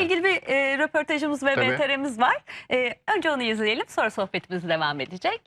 ilgili bir e, röportajımız ve Tabii. VTR'miz var. E, önce onu izleyelim sonra sohbetimiz devam edecek.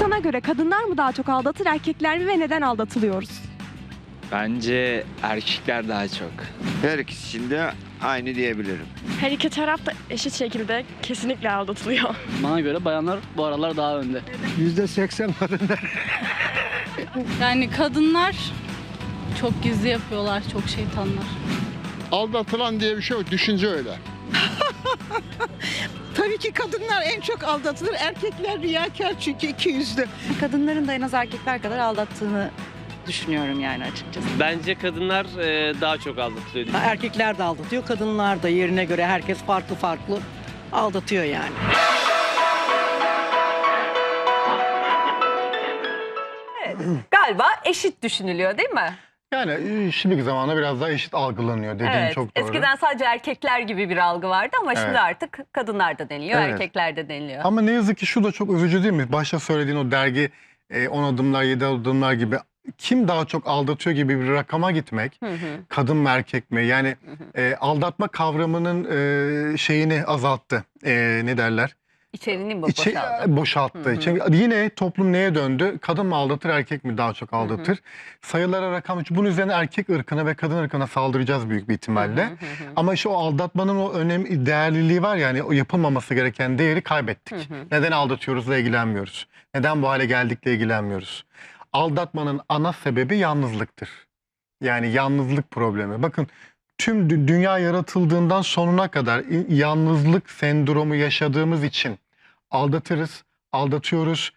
Sana göre kadınlar mı daha çok aldatır erkekler mi ve neden aldatılıyoruz? Bence erkekler daha çok. Her ikisi için de aynı diyebilirim. Her iki taraf da eşit şekilde kesinlikle aldatılıyor. Bana göre bayanlar bu aralar daha önde. Yüzde seksen kadınlar. Yani kadınlar çok gizli yapıyorlar, çok şeytanlar. Aldatılan diye bir şey yok. Düşünce öyle. Tabii ki kadınlar en çok aldatılır. Erkekler riyakar çünkü iki yüzlü. Kadınların da en az erkekler kadar aldattığını düşünüyorum yani açıkçası. Bence kadınlar e, daha çok aldatılıyor. Erkekler de aldatıyor, kadınlar da yerine göre herkes farklı farklı aldatıyor yani. Galiba eşit düşünülüyor değil mi? Yani e, şimdiki zamanda biraz daha eşit algılanıyor dediğin evet. çok doğru. Eskiden sadece erkekler gibi bir algı vardı ama şimdi Evet. artık kadınlar da deniliyor, Evet. erkekler de deniliyor. Ama ne yazık ki şu da çok üzücü değil mi? Başta söylediğin o dergi 10 adımlar 7 adımlar gibi kim daha çok aldatıyor gibi bir rakama gitmek Hı hı. kadın mı erkek mi? Yani e, aldatma kavramının e, şeyini azalttı. E, ne derler? İçeriğini mi İçi- boşaldı? boşalttı. Hı hı. Çünkü yine toplum neye döndü? Kadın mı aldatır, erkek mi daha çok aldatır? Sayılara rakam bunun üzerine erkek ırkına ve kadın ırkına saldıracağız büyük bir ihtimalle. Hı hı hı. Ama işte o aldatmanın o önem değerliliği var yani o yapılmaması gereken değeri kaybettik. Hı hı. Neden aldatıyoruzla ilgilenmiyoruz? Neden bu hale geldikle ilgilenmiyoruz? Aldatmanın ana sebebi yalnızlıktır. Yani yalnızlık problemi. Bakın tüm dü- dünya yaratıldığından sonuna kadar yalnızlık sendromu yaşadığımız için aldatırız, aldatıyoruz.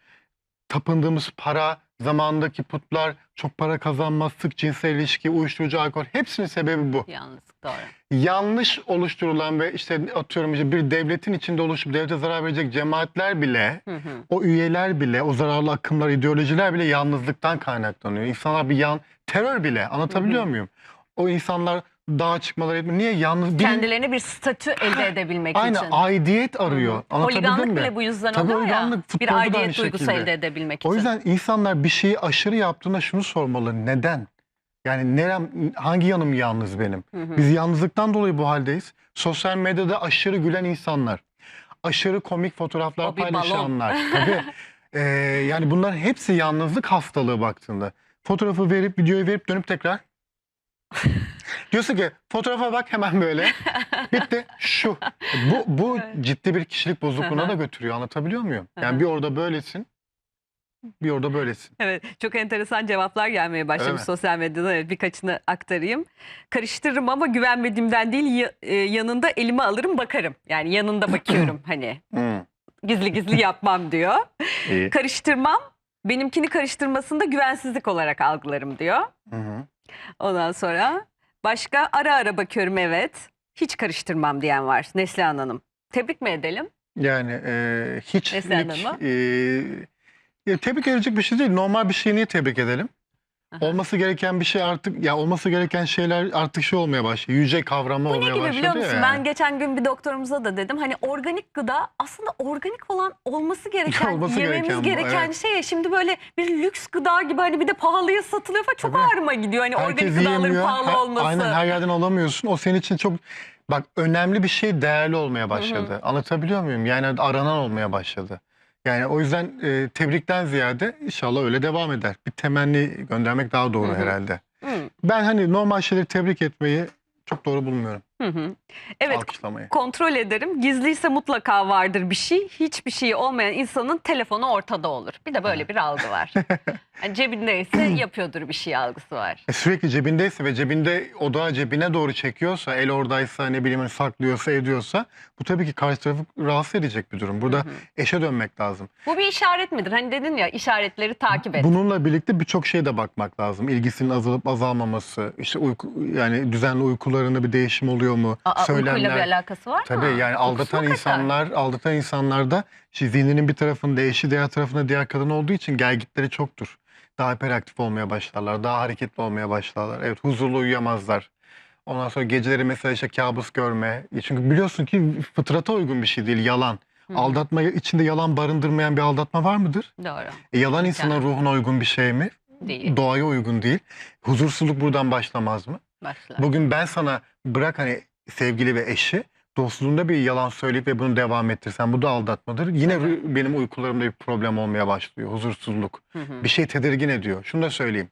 Tapındığımız para, zamandaki putlar, çok para kazanmazlık, cinsel ilişki, uyuşturucu, alkol hepsinin sebebi bu Yalnızlık doğru. yanlış oluşturulan ve işte atıyorum işte bir devletin içinde oluşup devlete zarar verecek cemaatler bile, Hı hı. o üyeler bile, o zararlı akımlar, ideolojiler bile yalnızlıktan kaynaklanıyor. İnsanlar bir yan, terör bile anlatabiliyor muyum? O insanlar dağa çıkmaları etmiyor. Niye yalnız? bir- Kendilerine bir statü elde edebilmek Aynı için. aidiyet arıyor. Hı. Anlatabildim Holiganlık mi? bile bu yüzden Tabii oluyor ya. Bir aidiyet duygusu şekilde. elde edebilmek için. O yüzden insanlar bir şeyi aşırı yaptığında şunu sormalı. Neden? Yani nerem, hangi yanım yalnız benim? Hı hı. Biz yalnızlıktan dolayı bu haldeyiz. Sosyal medyada aşırı gülen insanlar, aşırı komik fotoğraflar O paylaşanlar. Tabii. Ee, yani bunların hepsi yalnızlık hastalığı baktığında. Fotoğrafı verip, videoyu verip dönüp tekrar. Diyorsun ki fotoğrafa bak hemen böyle. Bitti. Şu. Bu, bu ciddi bir kişilik bozukluğuna da götürüyor. Anlatabiliyor muyum? Yani bir orada böylesin, bir orada böylesin. Evet, çok enteresan cevaplar gelmeye başlamış sosyal medyada. Evet, birkaçını aktarayım. Karıştırırım ama güvenmediğimden değil, e, yanında elime alırım bakarım. Yani yanında bakıyorum hani. Gizli gizli yapmam diyor. İyi. Karıştırmam, benimkini karıştırmasında güvensizlik olarak algılarım diyor. Hı hı. Ondan sonra başka ara ara bakıyorum evet. Hiç karıştırmam diyen var Neslihan Hanım. Tebrik mi edelim? Yani e, hiç Neslihan ilk, Hanım'a? e, ya tebrik edilecek bir şey değil. Normal bir şeyi niye tebrik edelim? Aha. Olması gereken bir şey artık ya olması gereken şeyler artık şey olmaya başlıyor. Yüce kavramı Bu ne olmaya gibi başladı biliyor musun? yani. Ben geçen gün bir doktorumuza da dedim. Hani organik gıda aslında organik olan olması gereken, Olması yememiz gereken gereken, bu, evet. şey. ya. Şimdi böyle bir lüks gıda gibi hani bir de pahalıya satılıyor falan çok Tabii. ağrıma gidiyor. Hani Herkes organik gıdaların pahalı Her- olması. Aynen her yerden alamıyorsun. O senin için çok bak önemli bir şey değerli olmaya başladı. Anlatabiliyor muyum? Yani aranan olmaya başladı. Yani o yüzden e, tebrikten ziyade inşallah öyle devam eder. Bir temenni göndermek daha doğru Hı hı. herhalde. Hı, Ben hani normal şeyleri tebrik etmeyi çok doğru bulmuyorum. Hı hı. Evet Alkışlamayı. kontrol ederim. Gizliyse mutlaka vardır bir şey. Hiçbir şeyi olmayan insanın telefonu ortada olur. Bir de böyle bir algı var. Yani cebindeyse yapıyordur bir şey algısı var. E, sürekli cebindeyse ve cebinde odağı cebine doğru çekiyorsa, el oradaysa, ne bileyim hani saklıyorsa, ediyorsa bu tabii ki karşı tarafı rahatsız edecek bir durum. Burada eşe dönmek lazım. Bu bir işaret midir? Hani dedin ya işaretleri takip et. Bununla birlikte birçok şeye de bakmak lazım. İlgisinin azalıp azalmaması, işte uyku yani düzenli uykularında bir değişim oluyor mu? Aa, uykuyla bir Söylemler. alakası var mı? Tabii yani Uykusuna aldatan kadar. insanlar, aldatan insanlarda zihninin bir tarafında eşi diğer tarafında diğer kadın olduğu için gelgitleri çoktur. Daha hiperaktif olmaya başlarlar, daha hareketli olmaya başlarlar. Evet huzurlu uyuyamazlar. Ondan sonra geceleri mesela işte kabus görme. Çünkü biliyorsun ki fıtrata uygun bir şey değil, yalan. Hı. Aldatma içinde yalan barındırmayan bir aldatma var mıdır? Doğru. E, yalan insanın Yani. ruhuna uygun bir şey mi? Değil. Doğaya uygun değil. Huzursuzluk buradan başlamaz mı? Başlar. Bugün ben sana bırak hani sevgili ve eşi dostluğunda bir yalan söyleyip ve bunu devam ettirsen bu da aldatmadır. Yine rü- benim uykularımda bir problem olmaya başlıyor. Huzursuzluk. Hı hı. Bir şey tedirgin ediyor. Şunu da söyleyeyim.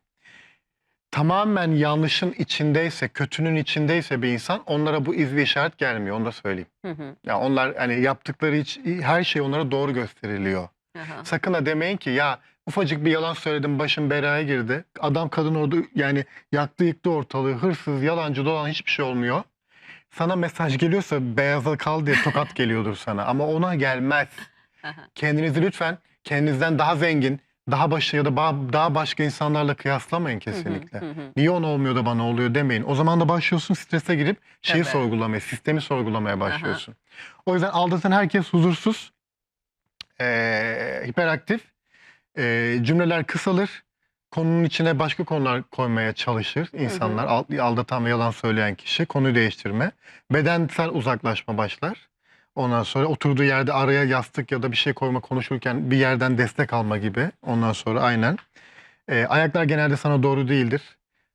Tamamen yanlışın içindeyse, kötünün içindeyse bir insan onlara bu iz ve işaret gelmiyor. Onu da söyleyeyim. Hı hı. Ya onlar hani yaptıkları hiç, her şey onlara doğru gösteriliyor. Aha. Sakın ha demeyin ki ya ufacık bir yalan söyledim başım belaya girdi. Adam kadın orada yani yaktı yıktı ortalığı hırsız yalancı dolan hiçbir şey olmuyor. Sana mesaj geliyorsa beyaza kal diye tokat geliyordur sana ama ona gelmez. Kendinizi lütfen kendinizden daha zengin, daha başarılı ya da daha başka insanlarla kıyaslamayın kesinlikle. Hı hı, hı hı. Niye ona olmuyor da bana oluyor demeyin. O zaman da başlıyorsun strese girip şeyi Tabii. sorgulamaya, sistemi sorgulamaya başlıyorsun. O yüzden aldatan herkes huzursuz, eee, hiperaktif, eee, cümleler kısalır, konunun içine başka konular koymaya çalışır insanlar. Al- Aldatan ve yalan söyleyen kişi konuyu değiştirme. Bedensel uzaklaşma başlar. Ondan sonra oturduğu yerde araya yastık ya da bir şey koyma konuşurken bir yerden destek alma gibi. Ondan sonra aynen. Eee, ayaklar genelde sana doğru değildir.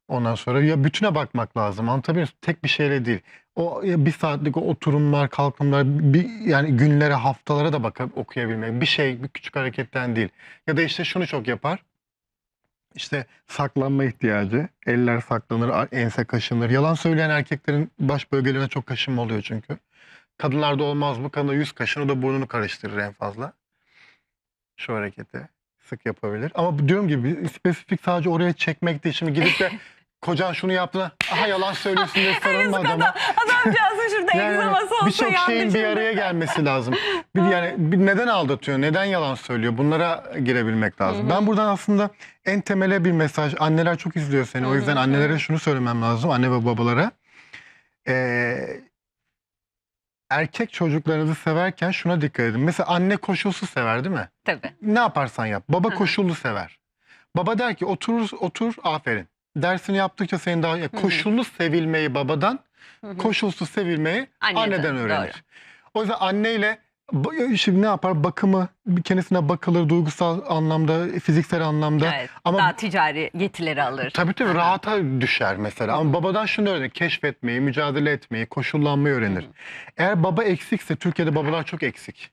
Ondan sonra ya bütüne bakmak lazım. Anlatabiliyor muyum? Tek bir şeyle değil. O bir saatlik o oturumlar, kalkımlar, bir yani günlere, haftalara da bakıp okuyabilmek. Bir şey, bir küçük hareketten değil. Ya da işte şunu çok yapar. İşte saklanma ihtiyacı. Eller saklanır, ense kaşınır. Yalan söyleyen erkeklerin baş bölgelerine çok kaşınma oluyor çünkü. Kadınlarda olmaz bu. Kadında yüz kaşın, o da burnunu karıştırır en fazla. Şu hareketi sık yapabilir. Ama diyorum gibi spesifik sadece oraya çekmek değil. Şimdi gidip de kocan şunu yaptı. Aha yalan söylüyorsun diye sorulma adama. Adamcağızın şurada Yani egzaması olsa Birçok şeyin bir araya gelmesi lazım. Bir yani bir neden aldatıyor, neden yalan söylüyor? Bunlara girebilmek lazım. Hı hı. Ben buradan aslında en temele bir mesaj. Anneler çok izliyor seni. O yüzden annelere şunu söylemem lazım. Anne ve babalara. Ee, erkek çocuklarınızı severken şuna dikkat edin. Mesela anne koşulsuz sever değil mi? Tabii. Ne yaparsan yap. Baba koşullu sever. Baba der ki otur otur aferin. Dersini yaptıkça seni daha hı. koşullu sevilmeyi babadan, koşulsuz sevilmeyi Anneden, anneden doğru. öğrenir. O yüzden anneyle ba- şimdi ne yapar? Bakımı kendisine bakılır duygusal anlamda, fiziksel anlamda. Evet. Ama Daha ticari yetileri alır. tabii tabii Aha. rahata düşer mesela. Ama babadan şunu öğrenir. Keşfetmeyi, mücadele etmeyi, koşullanmayı öğrenir. Eğer baba eksikse, Türkiye'de babalar çok eksik.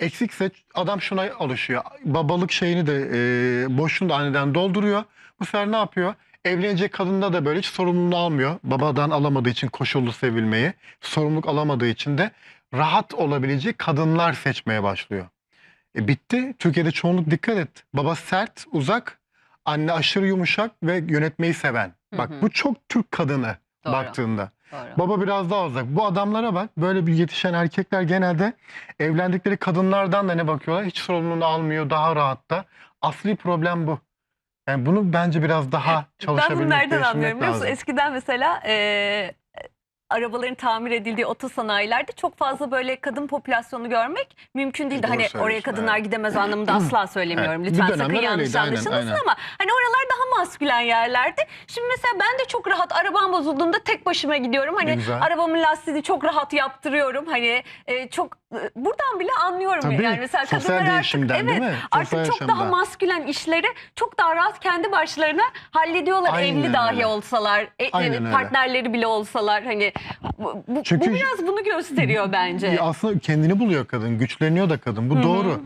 Eksikse adam şuna alışıyor. Babalık şeyini de e, boşluğunu da anneden dolduruyor. Bu sefer ne yapıyor? Evlenecek kadında da böyle hiç sorumluluğunu almıyor. Babadan alamadığı için koşullu sevilmeyi, sorumluluk alamadığı için de rahat olabilecek kadınlar seçmeye başlıyor. E bitti. Türkiye'de çoğunluk dikkat et. Baba sert, uzak, anne aşırı yumuşak ve yönetmeyi seven. Bak Hı hı. bu çok Türk kadını Doğru. baktığında. Doğru. Baba biraz daha uzak. Bu adamlara bak. Böyle bir yetişen erkekler genelde evlendikleri kadınlardan da ne bakıyorlar? Hiç sorumluluğunu almıyor. Daha rahatta. Asli problem bu. Yani bunu bence biraz daha Ben çalışabilmek, bunu nereden değiştirmek anlıyorum biliyor musun? lazım. Eskiden mesela e, arabaların tamir edildiği otosanayilerde çok fazla böyle kadın popülasyonu görmek mümkün değildi. Doğru Hani oraya kadınlar evet. gidemez anlamında asla söylemiyorum. Evet, bir Lütfen sakın dönemler yanlış öyleydi, aynen, anlaşılmasın aynen. ama hani oralar daha maskülen yerlerdi. Şimdi mesela ben de çok rahat arabam bozulduğunda tek başıma gidiyorum. Ne Hani güzel. arabamın lastiğini çok rahat yaptırıyorum. Hani e, çok e, buradan bile anlıyorum Tabii, yani mesela kadınlar artık evet değil mi? artık çok daha yaşamdan. maskülen işleri çok daha rahat kendi başlarına hallediyorlar. Aynen Evli dahi öyle. olsalar, e, Aynen e, öyle. partnerleri bile olsalar hani bu, Çünkü- bu biraz bunu gösteriyor bence. Aslında kendini buluyor kadın. Güçleniyor da kadın. Bu Hı hı. doğru.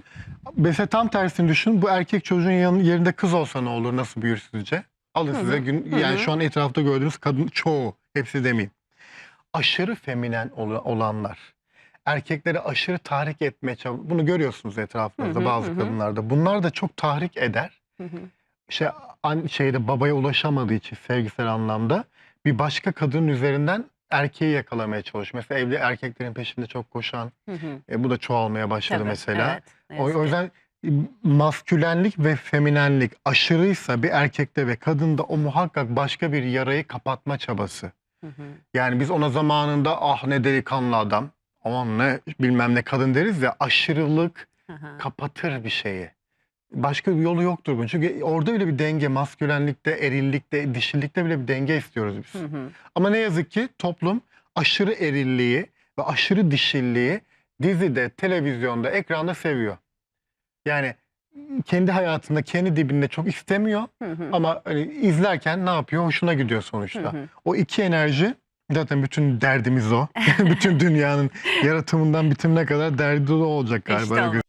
Mesela tam tersini düşün. Bu erkek çocuğun yerinde kız olsa ne olur? Nasıl büyür sizce? Alın Hı size gün hı yani şu an etrafta gördüğünüz kadın çoğu, hepsi demeyeyim. Aşırı feminen ol- olanlar. Erkekleri aşırı tahrik etmeye çalışıyor. Bunu görüyorsunuz etrafınızda Hı hı, bazı hı kadınlarda. Bunlar da çok tahrik eder. Hı hı. İşte an, şeyde babaya ulaşamadığı için sevgisel anlamda bir başka kadının üzerinden erkeği yakalamaya çalışıyor. Mesela evli erkeklerin peşinde çok koşan, Hı hı. e, bu da çoğalmaya başladı Tabii, mesela. evet, O, o yüzden maskülenlik ve feminenlik aşırıysa bir erkekte ve kadında o muhakkak başka bir yarayı kapatma çabası. Hı hı. Yani biz ona zamanında ah ne delikanlı adam, aman ne bilmem ne kadın deriz ya aşırılık hı. kapatır bir şeyi. Başka bir yolu yoktur bunun. Çünkü orada bile bir denge, maskülenlikte, erillikte, dişillikte bile bir denge istiyoruz biz. Hı hı. Ama ne yazık ki toplum aşırı erilliği ve aşırı dişilliği dizide, televizyonda, ekranda seviyor. Yani kendi hayatında, kendi dibinde çok istemiyor Hı hı. ama hani izlerken ne yapıyor? Hoşuna gidiyor sonuçta. Hı hı. O iki enerji zaten bütün derdimiz o. bütün dünyanın yaratımından bitimine kadar derdi o olacak galiba. İşte o.